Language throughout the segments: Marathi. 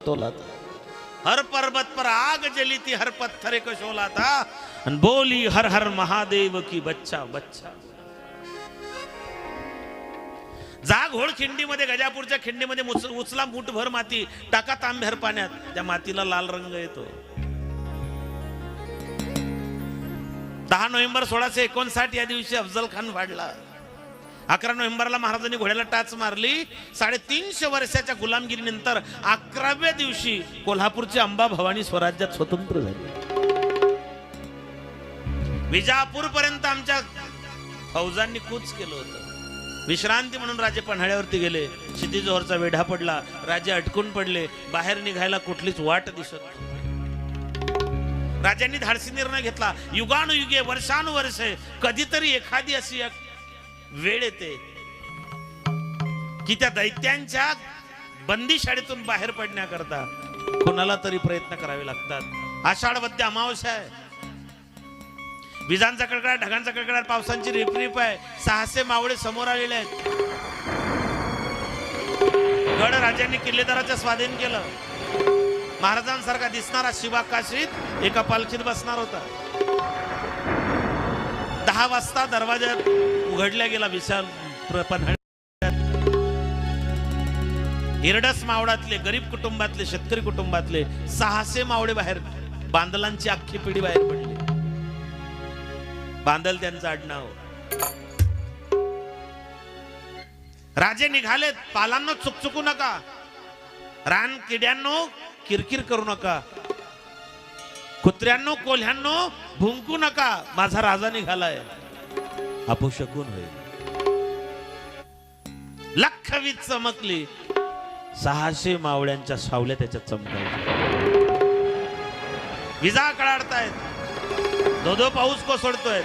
तोलाता. हर पर्वत पर आग जली थी हर पत्थर को शोला था बोली हर हर महादेव की बच्चा बच्चा। जा खिंडीमध्ये गजापूरच्या खिंडीमध्ये उचला मुठभर माती टाका तांब्यार पाण्यात त्या मातीला लाल रंग येतो. दहा नोव्हेंबर सोळाशे एकोणसाठ या दिवशी अफजल खान वाढला. अकरा नोव्हेंबरला महाराजांनी घोड्याला टाच मारली. साडेतीनशे वर्षाच्या गुलामगिरीनंतर अकराव्या दिवशी कोल्हापूरची अंबा भवानी स्वराज्यात स्वतंत्र झाली. विजापूर पर्यंत आमच्या फौजांनी कूच केलं होतं. विश्रांती म्हणून राजे पन्हाळ्यावरती गेले. क्षिती जोहरचा वेढा पडला. राजे अटकून पडले. बाहेर निघायला कुठलीच वाट दिसत राजांनी धाडसी निर्णय घेतला. युगानुयुगे वर्षानुवर्षे कधीतरी एखादी अशी एक वेळ येते. की त्या दैत्यांच्या बंदी शाळेतून बाहेर पडण्याकरता कोणाला तरी प्रयत्न करावे लागतात. आषाढ वद्य अमावस्या आहे. विजांचा कडकडाट ढगांचा कडकडाट पावसांची रिपरिप आहे. सहाशे मावळे समोर आलेले आहेत. गड राजांनी किल्लेदाराच्या स्वाधीन केलं. महाराजांसारखा दिसणारा शिवा काशीत एका पालखीत बसणार होता. दहा वाजता दरवाजा उघडल्या गेला विशाल प्र- हिरडस मावळातले गरीब कुटुंबातले शेतकरी कुटुंबातले सहाशे मावळे बाहेर बांदलांची अख्खी पिढी बाहेर पडली. बांदल त्यांचं आडनाव. राजे निघालेत पालांना चुकचुकू नका. रान किड्यांनो किरकिर करू नका. कुत्र्यांनो कोल्ह्यांनो भुंकू नका. माझा राजा निघालाय. शकून होईल. लख वीज चमकली. सहाशे मावळ्यांच्या सावल्या त्याच्यात चमकायच्या. विजा कळाडतायत. धो पाऊस कोसळतोय.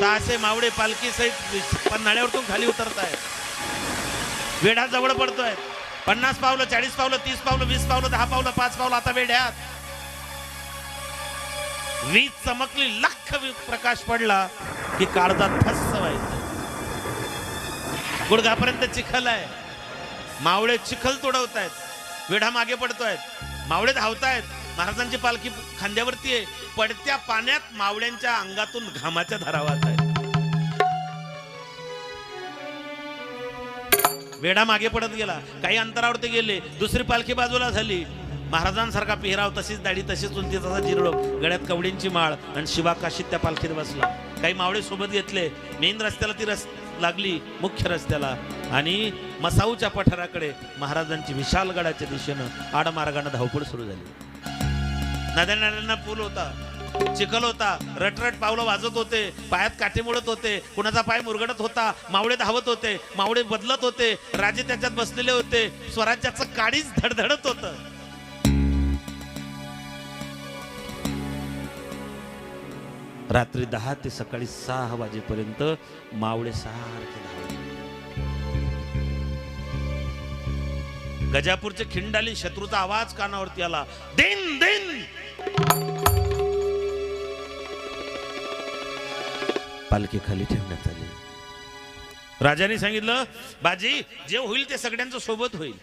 सहाशे मावळे पालखी सहित पन्हाळ्यावरतून खाली उतरतायत. वेढा जवळ पडतोय. पन्नास पावलं चाळीस पावलं तीस पावलं वीस पावलं दहा पावलं पाच पावलं आता वेढ्यात. वीज चमकली लख प्रकाश पडला की काळजात थस्स व्हायचं गुडघापर्यंत चिखल आहे. मावळे चिखल तोडवतायत. वेढा मागे पडतोयत. मावळे धावतायत. महाराजांची पालखी खांद्यावरती आहे. पडत्या पाण्यात मावळ्यांच्या अंगातून घामाच्या धारा आहेत. वेढा मागे पडत गेला. काही अंतरावरती गेले. दुसरी पालखी बाजूला झाली. महाराजांसारखा पेहराव तशीच दाढी तशीच उंची तसा जिरडो. गळ्यात कवडींची माळ आणि शिवा काशीत त्या पालखीत बसला. काही मावळे सोबत घेतले. मेन रस्त्याला ती रस लागली मुख्य रस्त्याला. आणि मसाऊच्या पठाराकडे महाराजांची विशाल गडाच्या दिशेनं आडमार्गानं धावपळ सुरू झाली. नद्या नाल्यांना पूल होता. चिखल होता. रटरट पावलं वाजत होते. पायात काठी मोडत होते. कुणाचा पाय मुरगडत होता. मावळे धावत होते. मावळे बदलत होते. राजे त्याच्यात बसलेले होते. स्वराज्याचं काडीच धडधडत होतं. रात्री दहा ते सकाळी सहा वाजेपर्यंत मावळे सारखे धावले. गजापूरचे खिंडाली शत्रूचा आवाज कानावरती आला. दिन दिन! पालखी खाली ठेवण्यात आली. राजाने सांगितलं बाजी जे होईल ते सगळ्यांचं सोबत होईल.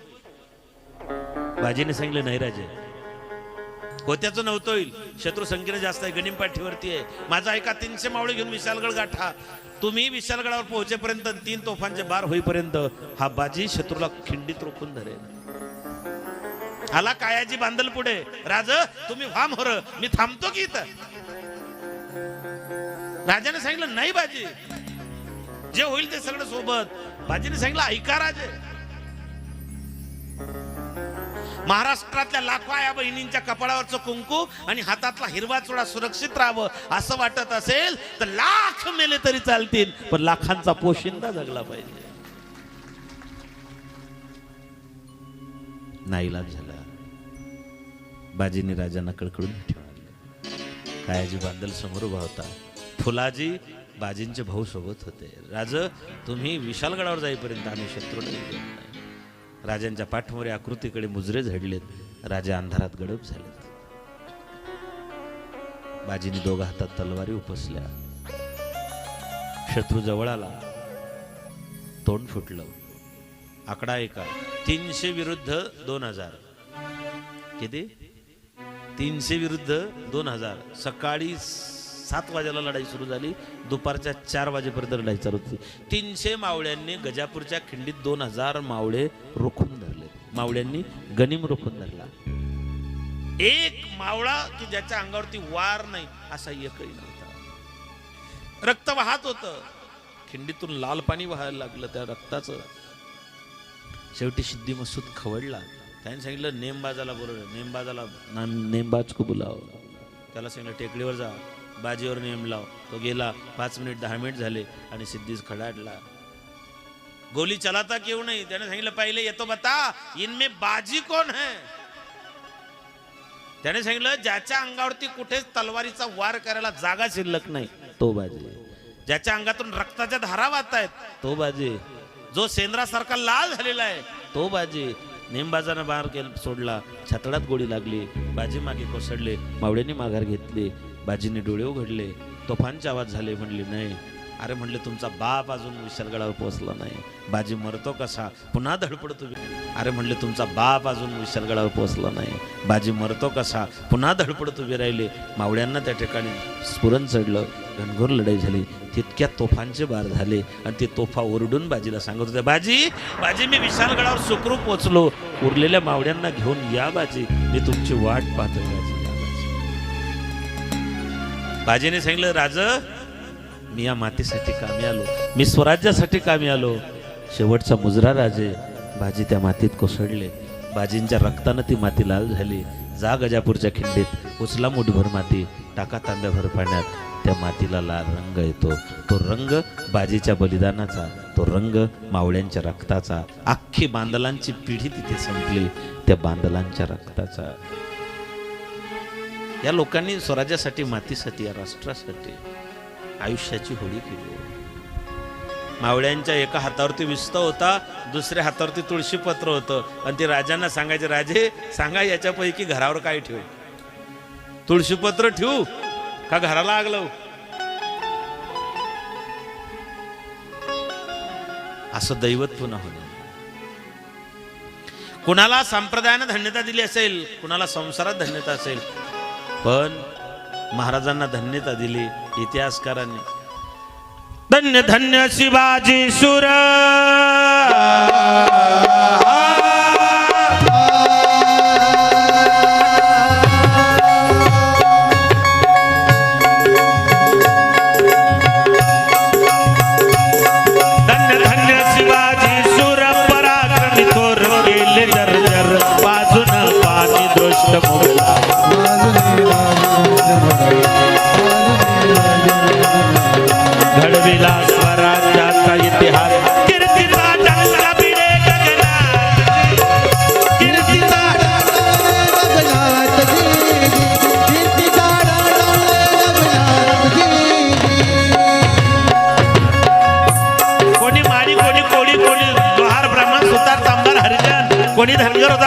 बाजीने सांगितलं नाही राजे होत्याचं नव्हतं होईल. शत्रू संख्येनं जास्त आहे गणिम पाठीवरती आहे. माझा ऐका तीनशे मावळे घेऊन विशालगड गाठा. तुम्ही विशालगडावर पोहोचेपर्यंत तीन तोफांचे बार होईपर्यंत हा बाजी शत्रूला खिंडीत रोखून धरेल. आला कायाजी बांधल पुढे. राज तुम्ही व्हा मोर. मी थांबतो की इथं. राजाने सांगितलं नाही बाजी. जे होईल ते सगळं सोबत. बाजीने सांगितलं ऐका राजे. महाराष्ट्रातल्या लाखो आया बहिणींच्या कपाळावरचं कुंकू आणि हातातला हिरवा चुडा सुरक्षित राहावं असं वाटत असेल तर लाख मेले तरी चालतील पण लाखांचा पोशिंदा जगला पाहिजे. नाईलाज झाला. बाजीने राजांना कळकळून ठेवले. कायाजी बांदल समोर उभा होता. फुलाजी बाजींचे भाऊ सोबत होते. राज तुम्ही विशालगडावर जाईपर्यंत आम्ही शत्रू नाही. राजांच्या पाठमोरे आकृतीकडे मुजरे झडलेत. राजा अंधारात गडप झालेत. बाजीने दोघा हातात तलवारी उपसल्या. शत्रू जवळ आला. तोंड फुटलं. आकडा एका. तीनशे विरुद्ध दोन हजार. किती? तीनशे विरुद्ध दोन हजार. सकाळी सात वाजेला लढाई सुरू झाली. दुपारच्या चार वाजेपर्यंत लढाई चालू होती. तीनशे मावळ्यांनी गजापूरच्या खिंडीत दोन हजार मावळे रोखून धरले. मावळ्यांनी गनिम रोखून धरला. एक मावळा की ज्याच्या अंगावरती वार नाही असा एकही नव्हता. रक्त वाहत होत. खिंडीतून लाल पाणी वाहायला लागलं त्या रक्ताचं. शेवटी सिद्धी मसूद खवडला त्याने सांगितलं नेमबाजाला बोलवलं. नेमबाजाला नेमबाज को बोलावं. त्याला सांगितलं टेकडीवर जा. बाजीवर नेम लाव. तो गेला पाच मिनिट दहा मिनिट झाले आणि सिद्धीच खडाडला. गोली चलाता क्यों नाही? त्याने सांगितलं पहिले येतो बता इनमे बाजी कोण है? त्याने सांगितलं ज्याच्या अंगावरती कुठेच तलवारीचा वार करायला जागा शिल्लक नाही तो बाजी ज्याच्या अंगातून रक्ताच्या धारा वाहत आहेत तो बाजी जो सेंद्रासारखा लाल झालेला आहे तो बाजी नेमबाजानं बाहेर सोडला. छातडात गोळी लागली. बाजी मागे कोसळले. मावळ्यांनी माघार घेतली. बाजीने डोळे उघडले. तोफांचे आवाज झाले म्हणले नाही. अरे म्हणले तुमचा बाप अजून विशालगडावर पोहोचला नाही. बाजी मरतो कसा? पुन्हा धडपडतो अरे म्हणले तुमचा बाप अजून विशालगडावर पोहोचला नाही. बाजी मरतो कसा? पुन्हा धडपडत उभे राहिले. मावळ्यांना त्या ठिकाणी स्फुरण चढलं. घनघोर लढाई झाली. तितक्या तोफांचे बार झाले आणि ते तोफा ओरडून बाजीला सांगत होत्या बाजी बाजी मी विशालगडावर सुखरूप पोचलो उरलेल्या मावळ्यांना घेऊन या बाजी. मी तुमची वाट पाहतो बाजी बाजीने सांगितलं राज मी या मातीसाठी कामी आलो. मी स्वराज्यासाठी कामी आलो. शेवटचा मुजरा राजे बाजी त्या मातीत कोसळले. बाजींच्या रक्तानं ती माती लाल झाली. जा गजापूरच्या खिंडीत उचला मुठभर माती टाका तांब्याभर पाण्यात. त्या मातीला लाल रंग येतो. तो रंग बाजीच्या बलिदानाचा तो रंग मावळ्यांच्या रक्ताचा. अख्खी बांदलांची पिढी तिथे संपली. त्या बांदलांच्या रक्ताचा या लोकांनी स्वराज्यासाठी मातीसाठी या राष्ट्रासाठी आयुष्याची होळी केली. मावळ्यांच्या एका हातावरती विस्त होता दुसऱ्या हातावरती तुळशीपत्र होतं. आणि ते राजांना सांगायचे राजे सांगा याच्यापैकी घरावर काय ठेव? तुळशीपत्र ठेवू? का घराला आग लावू? असं दैवत पुन्हा होणं कुणाला संप्रदायानं धन्यता दिली असेल कुणाला संसारात धन्यता असेल पण महाराजांना धन्यता दिली इतिहासकारांनी. धन्य धन्य शिवाजी सुर.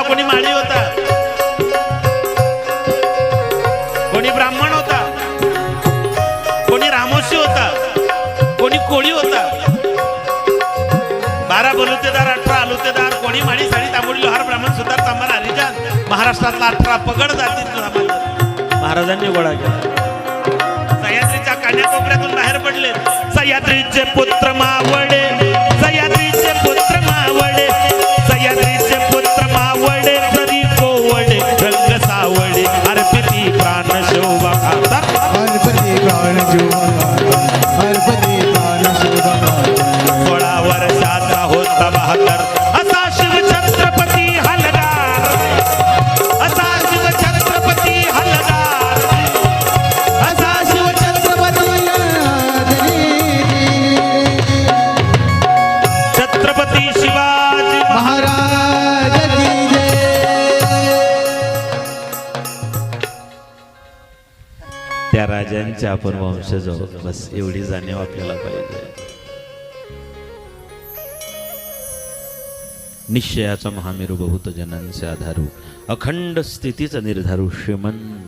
कोणी माळी होता? कोणी ब्राह्मण होता? कोणी रामोशी होता? कोणी कोळी होता? बारा बलुतेदार अठरा आलुतेदार कोणी माळी साडी तांबोळी लोहार ब्राह्मण सुतार तांबर हरिजन महाराष्ट्रातला अठरा पगड जातीत महाराजांनी गोळा केला. सह्याद्रीच्या कान्याकोपऱ्यातून बाहेर पडले सह्याद्रीचे पुत्र मावडे वर्षाचा बहादर असा शिव छत्रपती हलगार असा शिव छत्रपती असा शिव छत्रपती शिवाजी महाराज की जय. त्या राजांच्या आपण वंशज आहोत बस एवढी जाणीव आपल्याला पाहिजे. निश्चयाचा महामेरू बहुत जनांचे आधारू अखंड स्थितीचा निर्धारू श्रीमंत